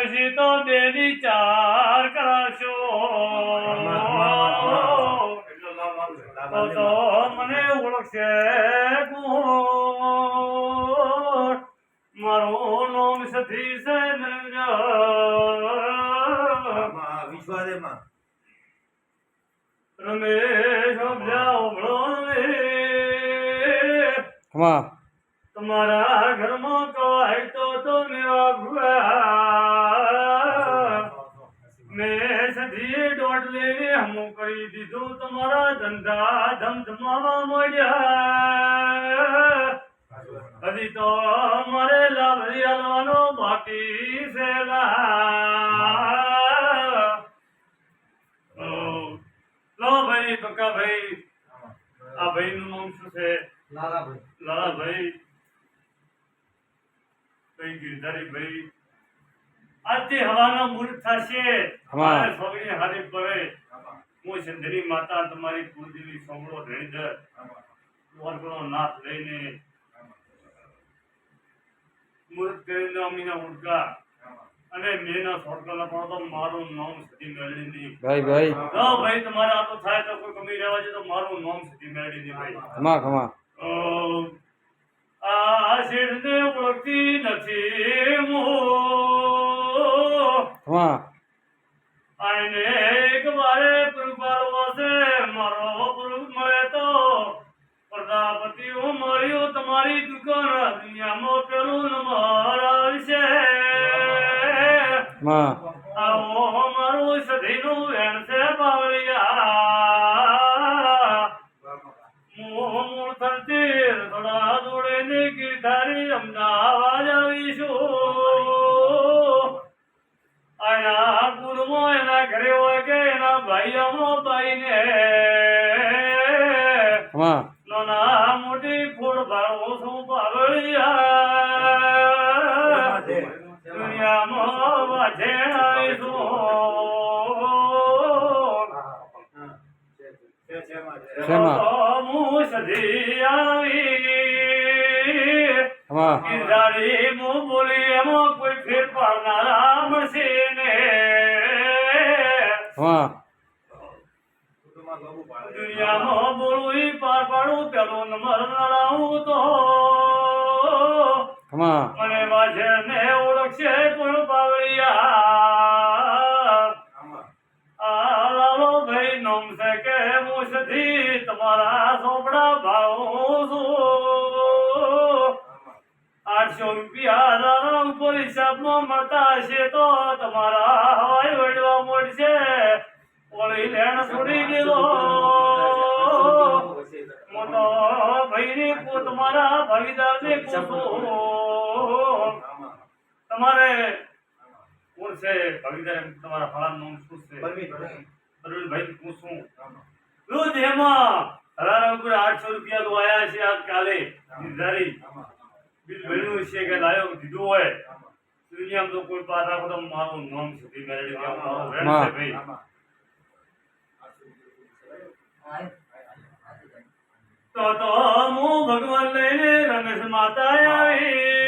હજી તો બેની ચાર કરાશો. તો મને ઓળખશે મારું નામ સતી છે વિશ્વાદેમાં રમેશ હમણાં. તમારા ઘરમાં કવાય તો મેવા ભુવા મેં સધી દોઢ લઈને હમું કરી દીધું તમારા ધંધા ધમધમાવા મળ્યા હજી તો મારે લાભરી હાલવાનો બાકી છે લા. ઓ, લો ભાઈ પક્કા ભાઈ. આ ભાઈનું નામ શું છે? લાલાભાઈ. લાલાભાઈ. ભાઈ ગિરધારી ભાઈ આજથી હવાનો મુહૂર્ત થશે. હા. મારે હારી પડે હું ચંદ્રી માતા તમારી કુળદેવી સોમળો ધણીધર. વર્ગનો નાથ લઈને મુહૂર્ત કરીને અમીના ઉડકા. અને મેના સોટકાના પણ તો મારું નામ સતી મેળવીની ભાઈ ભાઈ. ભાઈ તમારે આ તો થાય તો કોઈ કમી રહેવા છે તો મારું નામ સતી મેળવીની ભાઈ. ખમા ખમા. તમારી દુકાન દુનિયામાં પેલું નંબર આવશે. આવો મારું સધીનું વેણ છે બાવળિયા મોહ મૂળ થતી થોડા દોડે ને ગીરધારી અમદાવાદ આવીશું. આના ગુરુમાં એના ઘરે હોય કે એના ભાઈઓમાં ભાઈને દુનિયામાં બોલી પાર પાડું પેલો નંબર લડાવું તો મને વાજે ને ઓળખશે કોણ પાવળિયા. આ લાલો ભાઈ નોમ છે કે હું તમારા સોપડા ભાવ છું. આઠસો રૂપિયા હજારો ઉપર હિસાબમાં મળતા હશે તો તમારા હવાઈ વડવા મળશે ઓળી લેણ છોડી દીધો. મોટો ભાઈની કો તમારા ભાગીદારને પૂછું. તમારે કોણ છે? ભાગીદાર તમારા ફળાનું નામ શું છે? પરવીનભાઈ પૂછું રોજ એમાં હજારો ઉપર આઠસો રૂપિયા તો આયા છે આજ કાલે. નિર્ધારી બિલ ભર્યું છે કે લાયો દીધું હોય. દુનિયામાં તો કોઈ પાછા તો મારું નામ સુધી મેળવી મારો વેણ છે ભાઈ. તો તો હું ભગવાન લઈને રમેશ માતા આવી.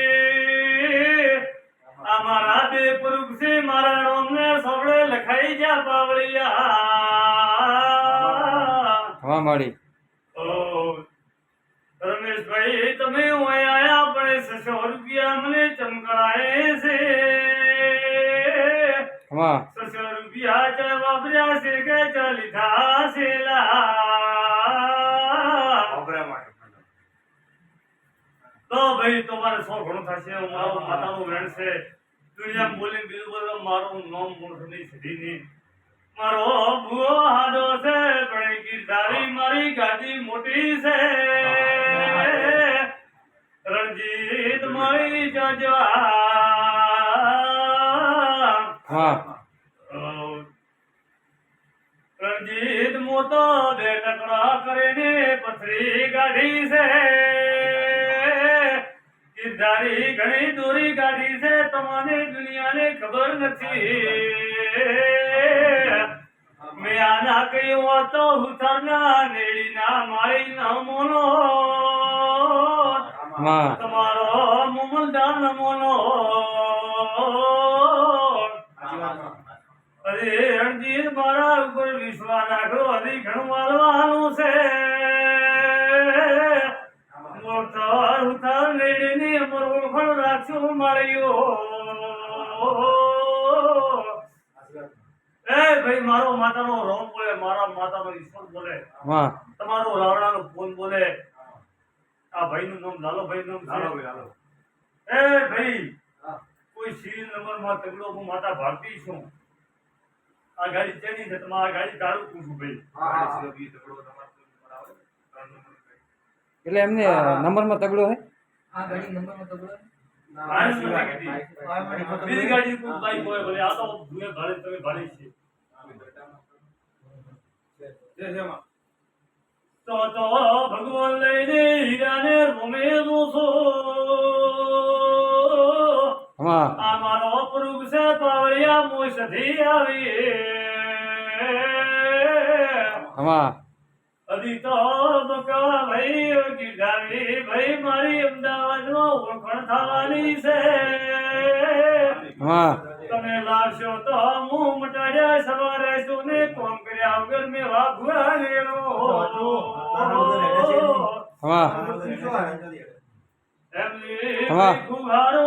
પાવળિયા ખમા રમેશભાઈ તમે અહીં આયા પણ છસો રૂપિયા મને ચમકડાય છે. ખમા છસો રૂપિયા ચા વાપર્યા છે કે ચા લીધા છે તો ભાઈ તમારે સો ઘણું થશે મારો માતાનું વ્રણ છે. દુનિયા બોલી બીજું બધું મારું નામ મૂળ નહીં સીધી નહીં. મારો ભૂવો હાદો છે પણ ગીરધારી મારી ગાદી મોટી છે. રણજીત મારી જજવા. રણજીત મોતો બે ટકરા કરીને પથરી કાઢી છે. ગિરધારી ઘણી દોરી કાઢી છે તમને દુનિયાને ખબર નથી. મે આના નેડીના મારી નમોનો. તમારો મુમલદા નમોનો. અરે રણજીત મારા ઉપર વિશ્વાસ રાખો ઘણું માલવાનું છે. મોટા હુતાર નેડીની મોર ઓળખણ રાખ્યું માર્યો ભાઈ મારો માતાનો રોમ બોલે મારા માતાનો ઈશ્વર બોલે હા તમારો રાવણાનો ફોન બોલે આ ભાઈનું નામ લાલોભાઈ નામ હાલો લાલો ભાઈ એ ભાઈ કોઈ સિરિયલ નંબરમાં તગડો હું માતા ભારતી છું આ ગાડી તેની છે તમારા ગાડી તારું પૂછું ભાઈ એટલે એમને નંબરમાં તગડો હે આ ગાડી નંબરમાં તો બોલો આ સિવાય બીજી ગાડી કોઈ બાઈક હોય ભલે આ તો ભાડે તમે ભાડે છે ભગવાન લઈને હીરાને રોમે છો આ મારો પુરુષ છે પાવળિયા મોસથી આવી હજી તો બકા ભાઈ ગીધાવી ભાઈ મારી અમદાવાદમાં ઓળખાણ થવાની છે. તમે લાવશો તો હું મટાડ્યા સવારે સુને કોમ કર્યા વગર મેં વાહ એમની વાહ. ગુહારો